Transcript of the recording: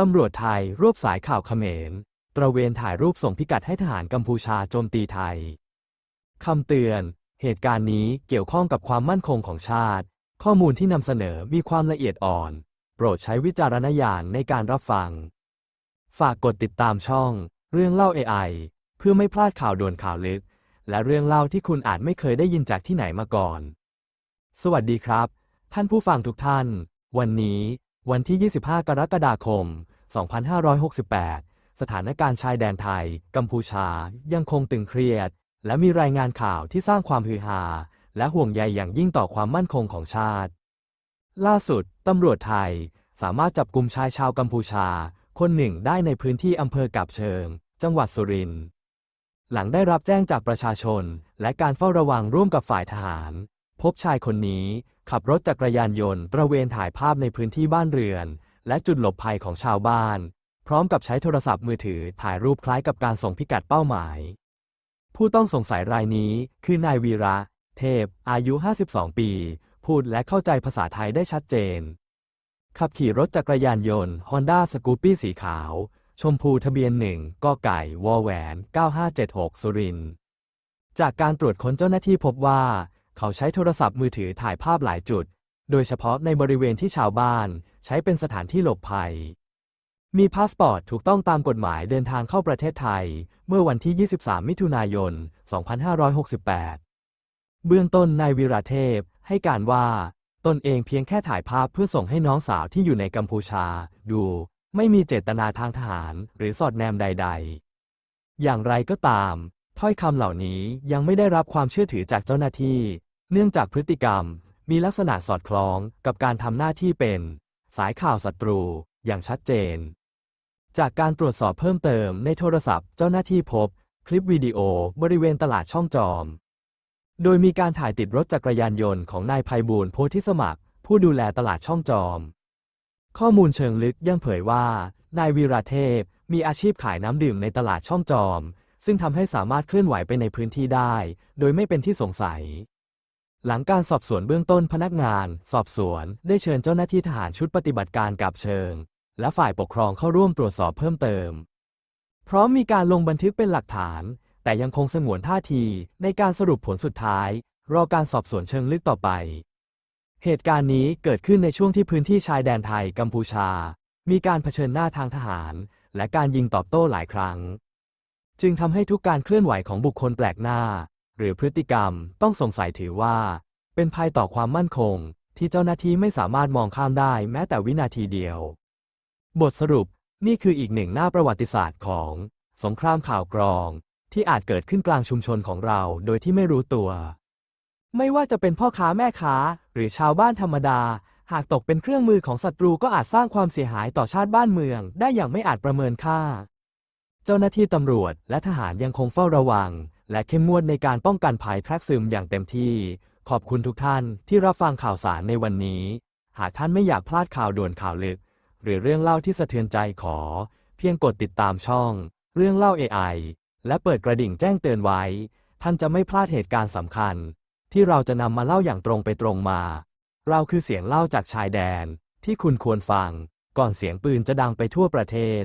ตำรวจไทยรวบสายข่าวเขมร ตระเวนถ่ายรูปส่งพิกัดให้ทหารกัมพูชาโจมตีไทย คำเตือน เหตุการณ์นี้เกี่ยวข้องกับความมั่นคงของชาติ ข้อมูลที่นำเสนอมีความละเอียดอ่อน โปรดใช้วิจารณญาณในการรับฟัง ฝากกดติดตามช่อง เรื่องเล่า AI เพื่อไม่พลาดข่าวด่วนข่าวลึก และเรื่องเล่าที่คุณอาจไม่เคยได้ยินจากที่ไหนมาก่อน สวัสดีครับ ท่านผู้ฟังทุกท่าน วันนี้ วันที่ 25 กรกฎาคม 2568 สถานการณ์ชายแดนไทย กัมพูชา ยังคงตึงเครียด และมีรายงานข่าวที่สร้างความฮือฮา และห่วงใยอย่างยิ่งต่อความมั่นคงของชาติ ล่าสุด ตำรวจไทยสามารถจับกลุ่มชายชาวกัมพูชา คนหนึ่งได้ในพื้นที่อำเภอกับเชิง จังหวัดสุรินทร์ หลังได้รับแจ้งจากประชาชน และการเฝ้าระวังร่วมกับฝ่ายทหาร พบชายคนนี้ ขับรถจักรยานยนต์ตระเวนถ่ายภาพในพื้นที่บ้านเรือน และจุดหลบภัยของชาวบ้าน พร้อมกับใช้โทรศัพท์มือถือถ่ายรูปคล้ายกับการส่งพิกัดเป้าหมาย ผู้ต้องสงสัยรายนี้คือนายวีระ เทพ อายุ 52 ปี พูดและเข้าใจภาษาไทยได้ชัดเจน ขับขี่รถจักรยานยนต์ Honda s c o o p y สีขาว ชมพูทะเบียนหนึ่งกไก่วอแหวน 9576 สุรินทร์จากการตรวจค้นเจ้าหน้าที่พบว่า เขาใช้โทรศัพท์มือถือถ่ายภาพหลายจุด โดยเฉพาะในบริเวณที่ชาวบ้านใช้เป็นสถานที่หลบภัย มีพาสปอร์ตถูกต้องตามกฎหมายเดินทางเข้าประเทศไทย เมื่อวันที่ 23 มิถุนายน 2568 เบื้องต้นนายวีระเทพให้การว่าตนเองเพียงแค่ถ่ายภาพเพื่อส่งให้น้องสาวที่อยู่ในกัมพูชา ดู ไม่มีเจตนาทางทหารหรือสอดแนมใด ๆ อย่างไรก็ตาม ถ้อยคำเหล่านี้ยังไม่ได้รับความเชื่อถือจากเจ้าหน้าที่ เนื่องจากพฤติกรรมมีลักษณะสอดคล้องกับการทำหน้าที่เป็น สายข่าวศัตรู อย่างชัดเจน จากการตรวจสอบเพิ่มเติมในโทรศัพท์เจ้าหน้าที่พบ คลิปวิดีโอบริเวณตลาดช่องจอม โดยมีการถ่ายติดรถจักรยานยนต์ของนายภัยบูลโพธิสมัคร ผู้ดูแลตลาดช่องจอม ข้อมูลเชิงลึกยังเผยว่า นายวีระเทพมีอาชีพขายน้ำดื่มในตลาดช่องจอม ซึ่งทำให้สามารถเคลื่อนไหวไปในพื้นที่ได้ โดยไม่เป็นที่สงสัย หลังการสอบสวนเบื้องต้นพนักงาน สอบสวนได้เชิญเจ้าหน้าที่ทหารชุดปฏิบัติการกับเชิง และฝ่ายปกครองเข้าร่วมตรวจสอบเพิ่มเติม พร้อมมีการลงบันทึกเป็นหลักฐาน แต่ยังคงสงวนท่าทีในการสรุปผลสุดท้าย รอการสอบสวนเชิงลึกต่อไป เหตุการณ์นี้เกิดขึ้นในช่วงที่พื้นที่ชายแดนไทยกัมพูชา มีการเผชิญหน้าทางทหาร และการยิงตอบโต้หลายครั้ง จึงทำให้ทุกการเคลื่อนไหวของบุคคลแปลกหน้า หรือพฤติกรรมต้องสงสัยถือว่า เป็นภัยต่อความมั่นคง ที่เจ้าหน้าที่ไม่สามารถมองข้ามได้แม้แต่วินาทีเดียว บทสรุปนี่คืออีกหนึ่งหน้าประวัติศาสตร์ของ สงครามข่าวกรอง ที่อาจเกิดขึ้นกลางชุมชนของเราโดยที่ไม่รู้ตัว ไม่ว่าจะเป็นพ่อค้าแม่ค้า หรือชาวบ้านธรรมดา หากตกเป็นเครื่องมือของศัตรูก็อาจสร้างความเสียหายต่อชาติบ้านเมือง ได้อย่างไม่อาจประเมินค่า เจ้าหน้าที่ตำรวจและทหารยังคงเฝ้าระวัง และเข้มงวดในการป้องกันภัยแทรกซึมอย่างเต็มที่ ขอบคุณทุกท่านที่รับฟังข่าวสารในวันนี้ หากท่านไม่อยากพลาดข่าวด่วนข่าวลึก หรือเรื่องเล่าที่สะเทือนใจขอ เพียงกดติดตามช่อง เรื่องเล่า AI และเปิดกระดิ่งแจ้งเตือนไว้ ท่านจะไม่พลาดเหตุการณ์สำคัญ ที่เราจะนำมาเล่าอย่างตรงไปตรงมา เราคือเสียงเล่าจากชายแดนที่คุณควรฟัง ก่อนเสียงปืนจะดังไปทั่วประเทศ